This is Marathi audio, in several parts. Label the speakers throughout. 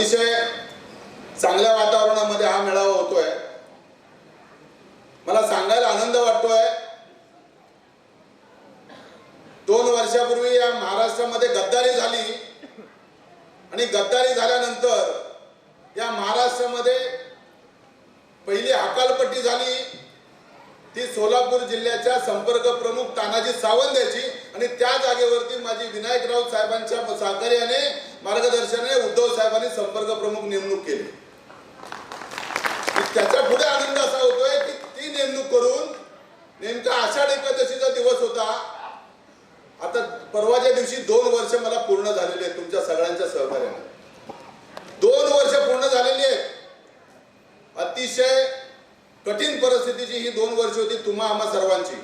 Speaker 1: अतिशय चांगल्या वातावरणामध्ये हा मेळावा होतोय. मला सांगायला आनंद वाटतोय. दोन वर्षापूर्वी या महाराष्ट्रामध्ये गद्दारी झाली. आणि गद्दारी झाल्यानंतर या महाराष्ट्रामध्ये पहिली हकालपट्टी झाली. ती सोलापूर जिल्ह्याच्या संपर्क प्रमुख तानाजी सावंत याची. आणि त्या जागेवरती माझी विनायकराव साहेबांच्या सहकार्याने मार्गदर्शनाने उद्धव साहेबांनी संपर्क प्रमुख नेमणूक केली. त्याचा पुढे आनंद असा होतोय की ती नेमणूक करून नेमका आषाढ एकादशीचा दिवस होता. आता परवाच्या दिवशी दोन वर्ष मला पूर्ण झालेली आहेत तुमच्या सगळ्यांच्या सहकार्याने. दोन वर्ष पूर्ण झालेली आहेत. अतिशय कठीण परिस्थितीची ही दोन वर्ष होती तुम्हा आम्हा सर्वांची.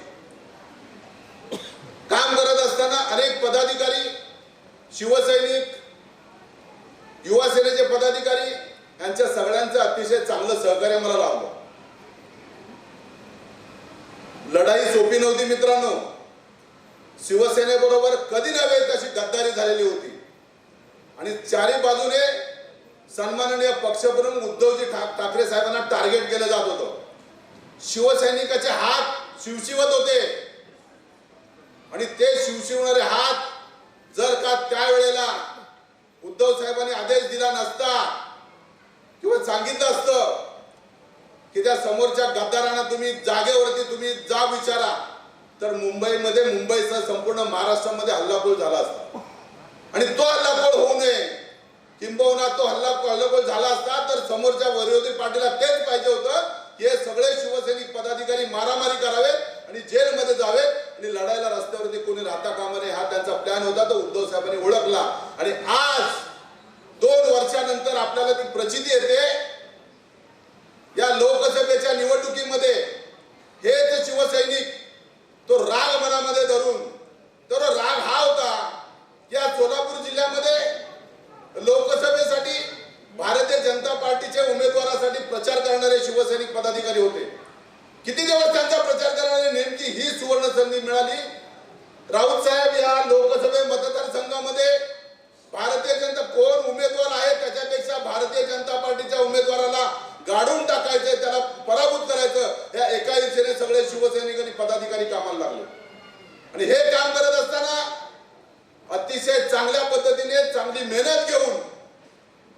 Speaker 1: काम करत असताना अनेक पदाधिकारी शिवसैनिक युवा सेनेचे पदाधिकारी यांच्या सगळ्यांचं अतिशय चांगलं सहकार्य मला लाभलं. लढाई सोपी नव्हती मित्रांनो. शिवसेनेबरोबर कधी नव्हे तशी गद्दारी झालेली होती. आणि चारी बाजूने सन्माननीय पक्षप्रमुख उद्धवजी ठाकरे साहेबांना टार्गेट केलं जात होतं. शिवसैनिकाचे हात शिवशिवत होते. आणि ते शिवशिवणारे हात जर का त्यावेळेला उद्धव साहेबांनी आदेश दिला नसता किंवा सांगितलं असतं की त्या समोरच्या गद्दारांना तुम्ही जागेवरती तुम्ही जा विचारा. तर मुंबईमध्ये मुंबईसह संपूर्ण महाराष्ट्रामध्ये हल्लाबोल झाला असता. आणि तो हल्लाबोल होऊ नये. किंबहुना तो हल्ला हल्लाबोल झाला असता तर समोरच्या विरोधी पार्टीला तेच पाहिजे होतं हे सगळे शिवसैनिक पदाधिकारी मारामारी करावेत आणि जेलमध्ये जावेत आणि लढायला रस्त्यावरती कोणी राहता कामा नये हा त्यांचा प्लॅन होता तो उद्धव साहेबांनी ओळखला. आणि आज वर्षानंतर आपल्याला ती प्रचिती येते या लोकसभेच्या निवडणुकीमध्ये हेच शिवसैनिक तो राग मनामध्ये धरून तर राग हा होता या सोलापूर जिल्ह्यामध्ये लोकसभेसाठी भारतीय जनता पार्टीच्या उमेदवारासाठी प्रचार करणारे शिवसैनिक पदाधिकारी होते किती दिवस त्यांचा प्रचार करणारे नेमकी ही सुवर्ण संधी मिळाली राऊत साहेब या लोकसभे मतदारसंघामध्ये भारतीय जनता कोण उमेदवार आहे त्याच्यापेक्षा भारतीय जनता पार्टीच्या उमेदवाराला गाडून टाकायचं त्याला पराभूत करायचं. या एका दिशेने सगळे शिवसैनिक आणि पदाधिकारी कामाला लागले. आणि हे काम करत असताना अतिशय चांगल्या पद्धतीने चांगली मेहनत घेऊन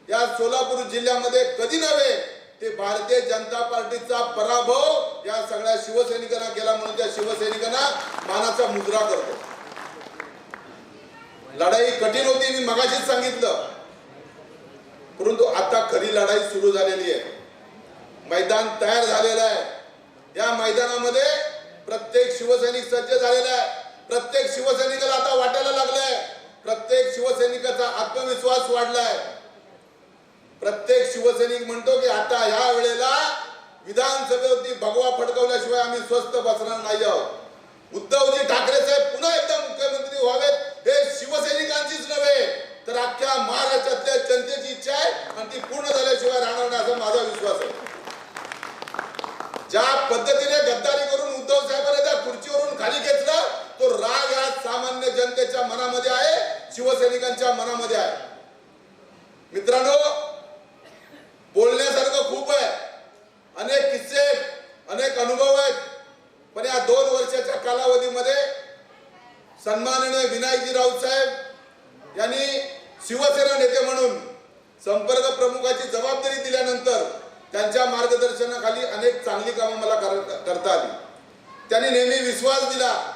Speaker 1: या सोलापूर जिल्ह्यामध्ये कधी नव्हे ते भारतीय जनता पार्टीचा पराभव या सगळ्या शिवसैनिकांना केला म्हणून त्या शिवसैनिकांना मानाचा मुद्रा करतो. लढाई कठीण होती मी मगाशीच सांगितलं. परंतु आता खरी लढाई सुरू झालेली आहे. मैदान तयार झालेलं आहे. या मैदानामध्ये प्रत्येक शिवसैनिक सज्ज झालेला आहे. प्रत्येक शिवसैनिकाला आता वाटायला लागलंय. प्रत्येक शिवसैनिकाचा आत्मविश्वास वाढलाय. प्रत्येक शिवसैनिक म्हणतो की आता ह्या वेळेला विधानसभेवरती भगवा फडकवल्याशिवाय आम्ही स्वस्त बसणार नाही आहोत. उद्धवजी ठाकरे साहेब पुन्हा एकदा मुख्यमंत्री व्हावेत. हे शिवसैनिकांचीच नव्हे तर अख्ख्या महाराष्ट्रातल्या जनतेची इच्छा आहे आणि ती पूर्ण झाल्याशिवाय राहणार नाही असं माझा ज्या पद्धतीने गद्दारी करून उद्धव साहेबांनी त्या खुर्चीवरून खाली घेतलं तो राग या सामान्य जनतेच्या मनामध्ये आहे शिवसैनिकांच्या मनामध्ये आहे. मित्रांनो बोलण्यासारखं खूप आहे. अनेक किस्से अनेक अनुभव आहेत. पण या दोन वर्षाच्या कालावधीमध्ये सन्माननीय विनायकजी राऊत साहेब यांनी शिवसेना नेते म्हणून संपर्क प्रमुखाची जबाबदारी दिल्यानंतर त्यांच्या मार्गदर्शनाखाली अनेक चांगली कामं मला कर- करता आली. त्यांनी नेहमी विश्वास दिला.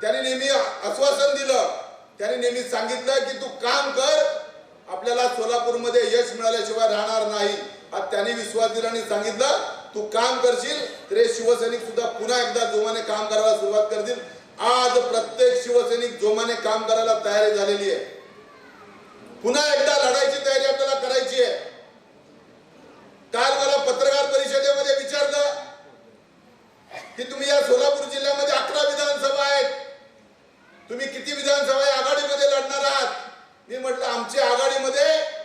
Speaker 1: त्यांनी नेहमी आश्वासन दिलं. त्यांनी नेहमी सांगितलं की तू काम कर. आपल्याला सोलापूरमध्ये यश मिळाल्याशिवाय राहणार नाही. आज त्यांनी विश्वास दिला आणि सांगितलं तू काम करशील तर हे शिवसैनिक सुद्धा पुन्हा एकदा जोमाने काम करायला सुरुवात करतील. आज प्रत्येक शिवसैनिक जोमाने काम करायला तयारी झालेली आहे. पुन्हा एकदा लढायची तयारी आपल्याला करायची आहे. काल मला पत्रकार परिषदेमध्ये विचारलं की तुम्ही या सोलापूर जिल्ह्यामध्ये अकरा विधानसभा आहेत. तुम्ही किती विधानसभा आघाडीमध्ये लढणार आहात? मी म्हटलं आमची आघाडीमध्ये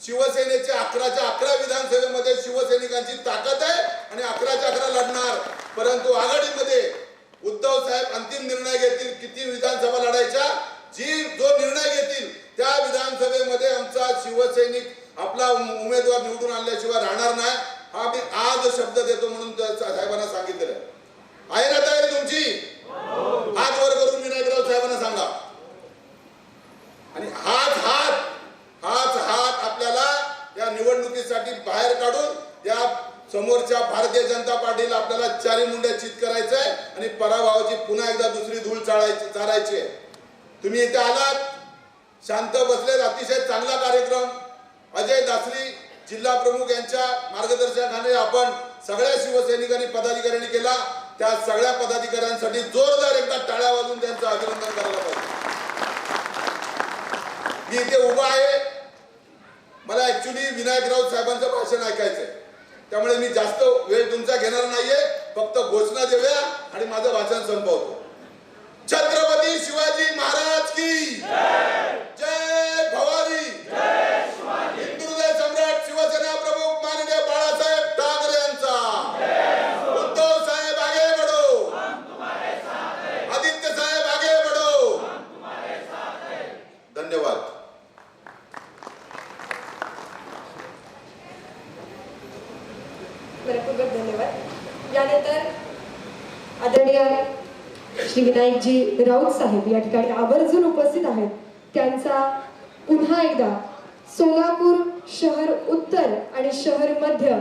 Speaker 1: शिवसेनेच्या अकराच्या अकरा विधानसभेमध्ये शिवसैनिकांची ताकद आहे आणि अकराच्या अकरा लढणार. परंतु आघाडीमध्ये उद्धव साहेब अंतिम निर्णय घेतील किती विधानसभा लढायच्या? जी जो निर्णय घेतील त्या विधानसभेमध्ये आमचा शिवसैनिक आपला उमेदवार निवडून आणल्याशिवाय राहणार नाही हा मी आज शब्द देतो म्हणून साहेबांना सांगितलेलं आहे. आहे ना तयारी तुमची? हात वर करून विनायकराव साहेबांना सांगा. आणि हाच हात हाच हात आपल्याला या निवडणुकीसाठी बाहेर काढून या समोरच्या भारतीय जनता पार्टीला आपल्याला चारी मुंड्या चित करायचं आहे आणि पराभवाची पुन्हा एकदा दुसरी धूळ चाळायची चारायची आहे. तुम्ही इथे आलात शांत बसलेत अतिशय चांगला कार्यक्रम. अजय दासरी जिल्हा प्रमुख यांच्या मार्गदर्शनाने आपण सगळ्या शिवसैनिकांनी पदाधिकाऱ्यांनी केला. त्या सगळ्या पदाधिकाऱ्यांसाठी जोरदार एकदा टाळ्या वाजून त्यांचं अभिनंदन करायला पाहिजे. मी इथे उभा आहे. मला ऍक्च्युली विनायकराव साहेबांचं भाषण ऐकायचंय. त्यामुळे मी जास्त वेळ तुमचा घेणार नाहीये. फक्त घोषणा देऊया आणि माझं भाषण संपवतो. छत्र
Speaker 2: मनपूर्वक धन्यवाद. यानंतर आदरणीय श्री विनायकजी राऊत साहेब या ठिकाणी आवर्जून उपस्थित आहेत. त्यांचा पुन्हा एकदा सोलापूर शहर उत्तर आणि शहर मध्य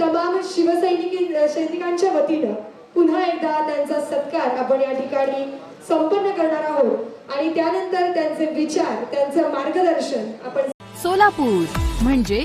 Speaker 2: तमाम शिवसैनिकी सैनिकांच्या वतीनं पुन्हा एकदा त्यांचा सत्कार आपण या ठिकाणी संपन्न करणार आहोत. आणि त्यानंतर त्यांचे विचार त्यांचं मार्गदर्शन आपण
Speaker 3: सोलापूर म्हणजे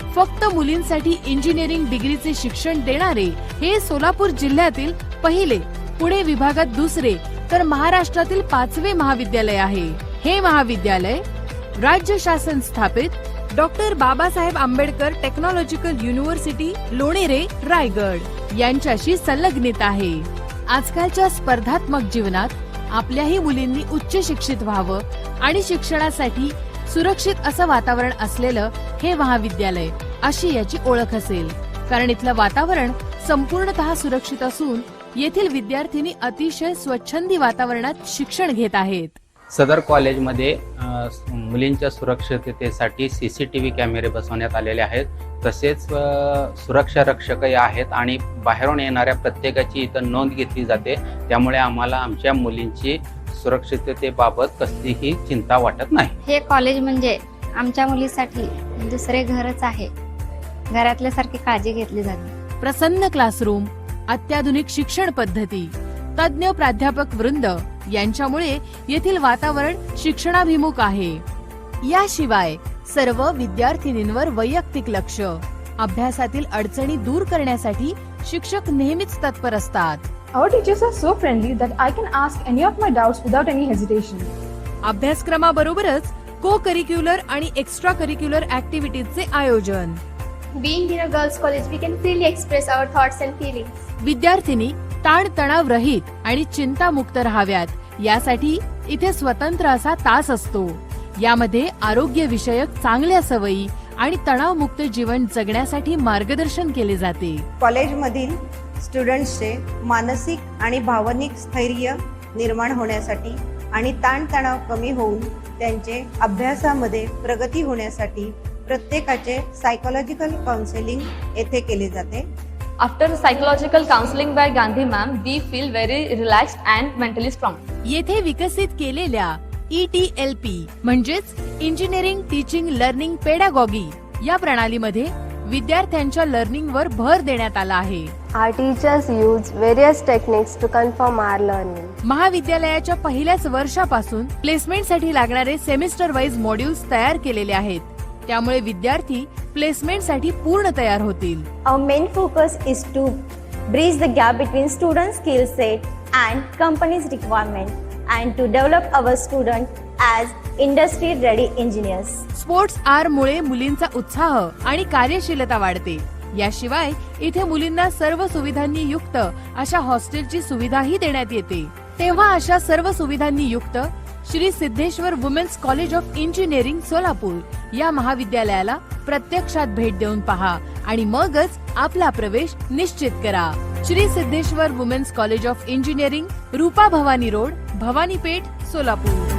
Speaker 3: फक्त मुलींसाठी इंजिनिअरिंग डिग्रीचे शिक्षण देणारे हे सोलापूर जिल्ह्यातील पहिले पुणे विभागात दुसरे तर महाराष्ट्रातील पाचवे महाविद्यालय आहे. हे महाविद्यालय राज्य शासन स्थापित doctor Babasaheb Ambedkar technological university Lonere Raigad यांच्याशी संलग्नित आहे. आजकालच्या स्पर्धात्मक जीवनात आपल्याही मुलींनी उच्च शिक्षित व्हावं आणि शिक्षणासाठी सुरक्षित असं वातावरण असलेलं हे महाविद्यालय अशी याची ओळख असेल. कारण इथलं वातावरण संपूर्णतः सुरक्षित असून येथील विद्यार्थिनी अतिशय स्वच्छंदी वातावरणात शिक्षण घेत आहेत.
Speaker 4: सदर कॉलेजमध्ये मुलींच्या सुरक्षिततेसाठी सी सी टी व्ही कॅमेरे बसवण्यात आलेले आहेत. तसेच सुरक्षा रक्षकही आहेत आणि बाहेरून येणाऱ्या प्रत्येकाची इथं नोंद घेतली जाते. त्यामुळे आम्हाला आमच्या मुलींची सुरक्षिततेबाबत कसलीही चिंता वाटत नाही.
Speaker 5: हे कॉलेज म्हणजे आमच्या मुलीसाठी दुसरे घरच आहे. घरातल्यासारखी काळजी घेतली जाते
Speaker 3: प्रसन्न क्लासरूम अत्याधुनिक शिक्षण पद्धती तज्ज्ञ प्राध्यापक वृंद यांच्यामुळे येथील वातावरण शिक्षणाभिमुख आहे. याशिवाय सर्व विद्यार्थिनींवर वैयक्तिक लक्ष अभ्यासातील अडचणी दूर करण्यासाठी शिक्षक नेहमीच तत्पर असतात.
Speaker 6: Our teachers are so friendly that I can ask any of my doubts without any hesitation.
Speaker 3: अभ्यासक्रमाबरोबरच को करिक्युलर आणि एक्स्ट्रा करिक्युलर ऍक्टिव्हिटीजचे आयोजन
Speaker 7: Being in a girls' college, we can freely express our thoughts and feelings.
Speaker 3: विद्यार्थिनी ताण तणाव रहित आणि चिंतामुक्त राहाव्यात यासाठी इथे स्वतंत्र असा तास असतो यामध्ये आरोग्य विषयक चांगल्या सवयी आणि तणावमुक्त जीवन जगण्यासाठी मार्गदर्शन केले जाते
Speaker 8: कॉलेजमधील स्टुडंट्सचे मानसिक आणि भावनिक स्थैर्य निर्माण होण्यासाठी आणि ताणतणाव कमी होऊन त्यांचे अभ्यासामध्ये प्रगती होण्यासाठी प्रत्येकाचे सायकोलॉजिकल काउन्सिलिंग येथे केले जाते
Speaker 9: After psychological counseling by Gandhi ma'am, we feel very relaxed and mentally strong.
Speaker 3: येथे विकसित केलेल्या ई टी एल पी म्हणजेच इंजिनिअरिंग टीचिंग लर्निंग पेडागॉगी या प्रणालीमध्ये विद्यार्थ्यांच्या लर्निंग वर भर देण्यात आला आहे.
Speaker 10: Our teachers use various techniques to confirm our learning
Speaker 3: महाविद्यालयाच्या पहिल्याच वर्षापासून प्लेसमेंटसाठी लागणारे सेमिस्टर वाईज मॉड्यूल्स तयार केलेले आहेत. त्यामुळे विद्यार्थी प्लेसमेंटसाठी पूर्ण तयार होतील.
Speaker 11: Main focus is to bridge the gap between student skill set and companies requirement and to develop our student as industry ready engineers.
Speaker 3: Sports R मुळे मुलींचा उत्साह आणि कार्यशीलता वाढते. याशिवाय इथे मुलींना सर्व सुविधांनी युक्त अशा हॉस्टेलची सुविधाही देण्यात येते. तेव्हा अशा सर्व सुविधांनी युक्त Shri Siddheshwar women's college of engineering Solapur या महाविद्यालयाला प्रत्यक्षात भेट देऊन पहा आणि मगच आपला प्रवेश निश्चित करा. Shri Siddheshwar women's college of engineering Rupa Bhavani road Bhavani Peth Solapur.